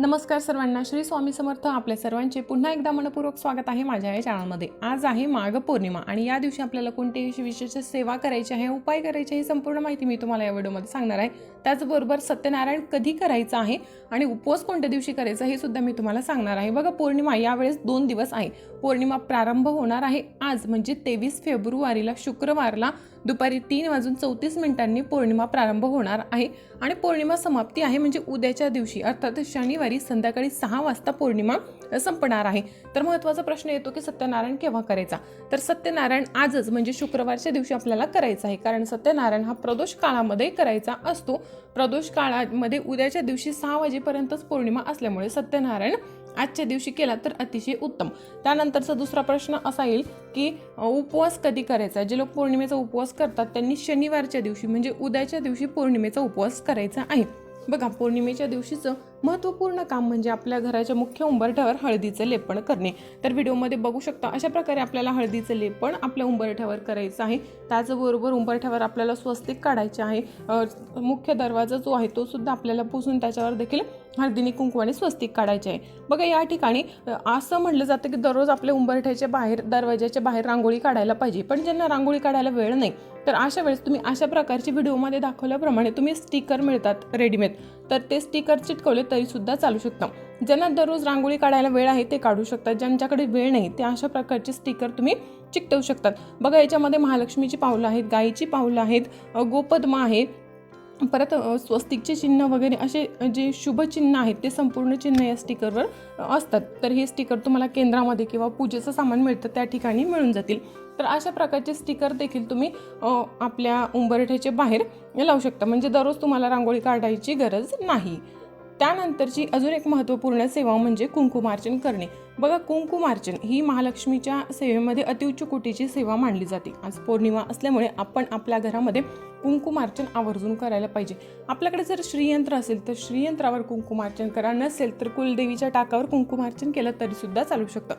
नमस्कार सर्वांना श्री स्वामी समर्थ आपल्या सर्वांचे पुन्हा एकदा मनपूर्वक स्वागत आहे माझ्या या चॅनलमध्ये. आज आहे माघ पौर्णिमा आणि या दिवशी आपल्याला कोणतीही विशेष सेवा करायची आहे उपाय करायचे ही संपूर्ण माहिती मी तुम्हाला या व्हिडिओमध्ये सांगणार आहे. त्याचबरोबर सत्यनारायण कधी करायचं आहे आणि उपवास कोणत्या दिवशी करायचा हे सुद्धा मी तुम्हाला सांगणार आहे. बघा पौर्णिमा यावेळेस दोन दिवस आहे. पौर्णिमा प्रारंभ होणार आहे आज म्हणजे तेवीस फेब्रुवारीला शुक्रवारला दुपारी तीन वाजून चौतीस मिनिटांनी पौर्णिमा प्रारंभ होणार आहे. आणि पौर्णिमा समाप्ती आहे म्हणजे उद्याच्या दिवशी अर्थात शनिवारी संध्याकाळी सहा वाजता पौर्णिमा संपणार आहे. तर महत्त्वाचा प्रश्न येतो की सत्यनारायण केव्हा करायचा? तर सत्यनारायण आजच म्हणजे शुक्रवारच्या दिवशी आपल्याला करायचा आहे. कारण सत्यनारायण हा प्रदोष काळामध्ये करायचा असतो. प्रदोष काळामध्ये उद्याच्या दिवशी सहा वाजेपर्यंतच पौर्णिमा असल्यामुळे सत्यनारायण आजच्या दिवशी केला तर अतिशय उत्तम. त्यानंतरचा दुसरा प्रश्न असा येईल की उपवास कधी करायचा? जे लोक पौर्णिमेचा उपवास करतात त्यांनी शनिवारच्या दिवशी म्हणजे उद्याच्या दिवशी पौर्णिमेचा उपवास करायचा आहे. बघा पौर्णिमेच्या दिवशीचं महत्त्वपूर्ण काम म्हणजे आपल्या घराच्या मुख्य उंबरठ्यावर हळदीचं लेपण करणे. तर व्हिडिओमध्ये बघू शकता अशा प्रकारे आपल्याला हळदीचं लेपण आपल्या उंबरठ्यावर करायचं आहे. त्याचबरोबर उंबरठ्यावर आपल्याला स्वस्तिक काढायचे आहे. मुख्य दरवाजा जो आहे तो सुद्धा आपल्याला पुसून त्याच्यावर देखील हळदीने कुंकवाने स्वस्तिक काढायचे आहे. बघा या ठिकाणी असं म्हटलं जातं की दररोज आपल्या उंबरठ्याच्या बाहेर दरवाज्याच्या बाहेर रांगोळी काढायला पाहिजे. पण ज्यांना रांगोळी काढायला वेळ नाही तर अशा वेळेस तुम्ही अशा प्रकारची व्हिडिओमध्ये दाखवल्याप्रमाणे तुम्ही स्टिकर मिळतात रेडीमेड. तर ते स्टिकर चिटकवले तरीसुद्धा चालू शकतं. ज्यांना दररोज रांगोळी काढायला वेळ आहे ते काढू शकतात. ज्यांच्याकडे वेळ नाही ते अशा प्रकारचे स्टिकर तुम्ही चिकटवू शकतात. बघा याच्यामध्ये महालक्ष्मीची पावलं आहेत गायीची पावलं आहेत गोपद्मा आहे परत स्वस्तिकचे चिन्ह वगैरे असे जे शुभचिन्ह आहेत ते संपूर्ण चिन्ह या स्टिकरवर असतात. तर हे स्टिकर तुम्हाला केंद्रामध्ये किंवा पूजेचं सामान मिळतं त्या ठिकाणी मिळून जातील. तर अशा प्रकारचे स्टिकर देखील तुम्ही आपल्या उंबरठ्याच्या बाहेर लावू शकता. म्हणजे दररोज तुम्हाला रांगोळी काढायची गरज नाही. त्यानंतरची अजून एक महत्त्वपूर्ण सेवा म्हणजे कुंकुमार्चन करणे. बघा कुंकुमार्चन ही महालक्ष्मीच्या सेवेमध्ये अतिउच्च कोटीची सेवा मानली जाते. आज पौर्णिमा असल्यामुळे आपण आपल्या घरामध्ये कुंकुमार्चन आवर्जून करायला पाहिजे. आपल्याकडे जर श्रीयंत्र असेल तर श्रीयंत्रावर कुंकुमार्चन करा. नसेल तर कुलदेवीच्या टाकावर कुंकुमार्चन केलं तरीसुद्धा चालू शकतं.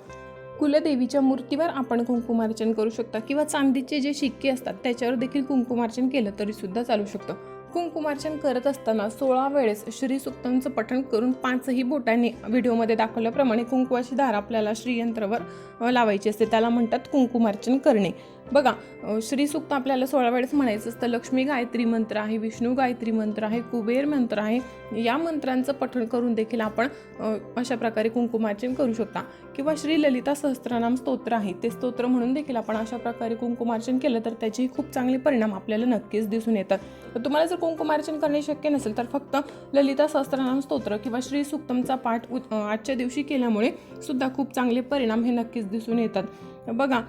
कुलदेवीच्या मूर्तीवर आपण कुंकुमार्चन करू शकता किंवा चांदीचे जे शिक्के असतात त्याच्यावर देखील कुंकुमार्चन केलं तरीसुद्धा चालू शकतं. कुंकुमार्चन करत असताना सोळा वेळेस श्रीसुक्तांचं पठण करून पाचही बोटांनी व्हिडिओमध्ये दाखवल्याप्रमाणे कुंकुवाची धार आपल्याला श्रीयंत्रावर लावायची असते. त्याला म्हणतात कुंकुमार्चन करणे. बघा अ, श्रीसुक्त आपल्याला सोळा वेळेस म्हणायचं असतं लक्ष्मी गायत्री मंत्र आहे विष्णू गायत्री मंत्र आहे कुबेर मंत्र आहे. या मंत्रांचं पठण करून देखील आपण अशा प्रकारे कुंकुमार्चन करू शकता. किंवा श्री ललिता सहस्त्रनाम स्तोत्र आहे ते स्तोत्र म्हणून देखील आपण अशा प्रकारे कुंकुमार्चन केलं तर त्याचेही खूप चांगले परिणाम आपल्याला नक्कीच दिसून येतात. तर तुम्हाला जर कुंकुमार्चन करणे शक्य नसेल तर फक्त ललिता सहस्त्रनाम स्तोत्र किंवा श्री सुक्तमचा पाठ आजच्या दिवशी केल्यामुळे सुद्धा खूप चांगले परिणाम हे नक्कीच दिसून येतात. बघा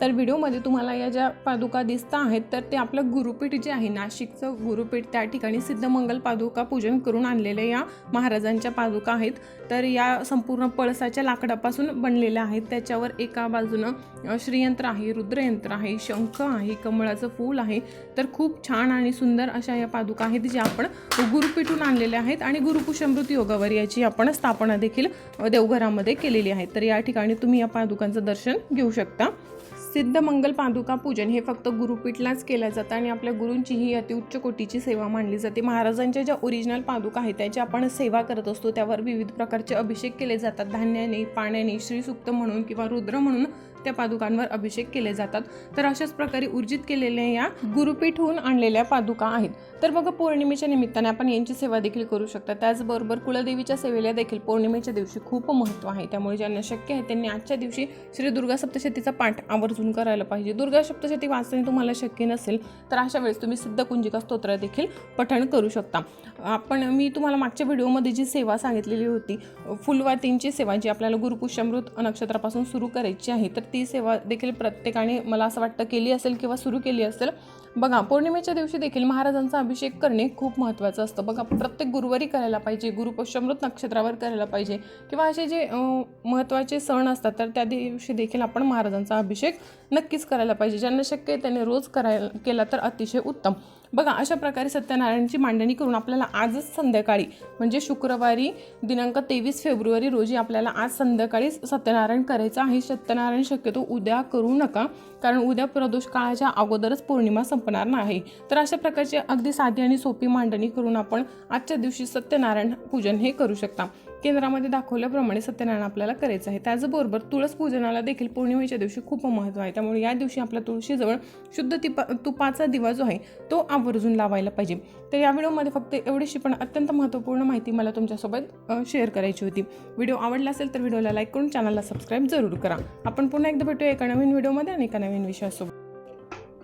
तर व्हिडिओमध्ये तुम्हाला या ज्या पादुका दिसता आहेत तर ते आपलं गुरुपीठ जे आहे नाशिकचं गुरुपीठ त्या ठिकाणी सिद्धमंगल पादुका पूजन करून आणलेल्या या महाराजांच्या पादुका आहेत. तर या संपूर्ण पळसाच्या लाकडापासून बनलेल्या आहेत. त्याच्यावर एका बाजूनं श्रीयंत्र आहे रुद्रयंत्र आहे शंख आहे कमळाचं फूल आहे. तर खूप छान आणि सुंदर अशा या पादुका आहेत ज्या आपण गुरुपीठून आणलेल्या आहेत आणि गुरुकुशमृत योगावर याची आपण स्थापना देखील देवघरामध्ये केलेली आहे. तर या ठिकाणी तुम्ही या पादुकांचं दर्शन घेऊ शकता. सिद्धमंगल पादुका पूजन हे फक्त गुरुपीठलाच केलं जातं आणि आपल्या गुरूंची ही अतिउच्च कोटीची सेवा मानली जाते. महाराजांच्या ज्या ओरिजिनल पादुका आहेत त्याची आपण सेवा करत असतो त्यावर विविध प्रकारचे अभिषेक केले जातात. धान्याने पाण्याने श्रीसुक्त म्हणून किंवा रुद्र म्हणून त्या पादुकांवर अभिषेक केले जातात. तर अशाच प्रकारे ऊर्जित केलेल्या या गुरुपीठहून आणलेल्या पादुका आहेत. तर बघा पौर्णिमेच्या निमित्ताने आपण यांची सेवा देखील करू शकता. त्याचबरोबर कुलदेवीच्या सेवेला देखील पौर्णिमेच्या दिवशी खूप महत्त्व आहे. त्यामुळे ज्यांना शक्य आहे त्यांनी आजच्या दिवशी श्री दुर्गा सप्तशतीचा पाठ आवर्जून करायला पाहिजे. दुर्गा सप्तशती वाचणे तुम्हाला शक्य नसेल तर अशा वेळेस तुम्ही सिद्ध कुंजिका स्तोत्र देखील पठण करू शकता. आपण मी तुम्हाला मागच्या व्हिडिओमध्ये जी सेवा सांगितलेली होती फुलवातींची सेवा जी आपल्याला गुरुपुष्यमृत नक्षत्रापासून सुरू करायची आहे तर ती सेवा देखील प्रत्येकाने मला असं वाटतं केली असेल किंवा सुरू केली असेल बघा पौर्णिमेच्या दिवशी देखील महाराजांचा अभिषेक करणे खूप महत्त्वाचं असतं. बघा प्रत्येक गुरुवारी करायला पाहिजे गुरुपुष्यमृत नक्षत्रावर करायला पाहिजे. किंवा असे जे महत्त्वाचे सण असतात तर त्या दिवशी देखील आपण महाराजांचा अभिषेक नक्कीच करायला पाहिजे. ज्यांना शक्य आहे त्यांनी रोज करायला केला तर अतिशय उत्तम. बघा अशा प्रकारे सत्यनारायणची मांडणी करून आपल्याला आजच संध्याकाळी म्हणजे शुक्रवारी दिनांक तेवीस फेब्रुवारी रोजी आपल्याला आज संध्याकाळी सत्यनारायण करायचं आहे. सत्यनारायण शक्यतो उद्या करू नका. कारण उद्या प्रदोष काळाच्या अगोदरच पौर्णिमा संपणार नाही. तर अशा प्रकारची अगदी साधी आणि सोपी मांडणी करून आपण आजच्या दिवशी सत्यनारायण पूजन हे करू शकता. केंद्रामध्ये दाखवल्याप्रमाणे सत्यनारायण आपल्याला करायचं आहे. त्याचबरोबर तुळस पूजनाला देखील पौर्णिमेच्या दिवशी खूप महत्त्व आहे. त्यामुळे या दिवशी आपल्या तुळशीजवळ शुद्ध तिपा तुपाचा दिवा जो आहे तो आवर्जून लावायला पाहिजे. तर या व्हिडिओमध्ये फक्त एवढीशी पण अत्यंत महत्त्वपूर्ण माहिती मला तुमच्यासोबत शेअर करायची होती. व्हिडिओ आवडला असेल तर व्हिडिओला लाईक करून चॅनलला सबस्क्राईब जरूर करा. आपण पुन्हा एकदा भेटूया एका नवीन व्हिडिओमध्ये आणि एका नवीन विषयासोबत.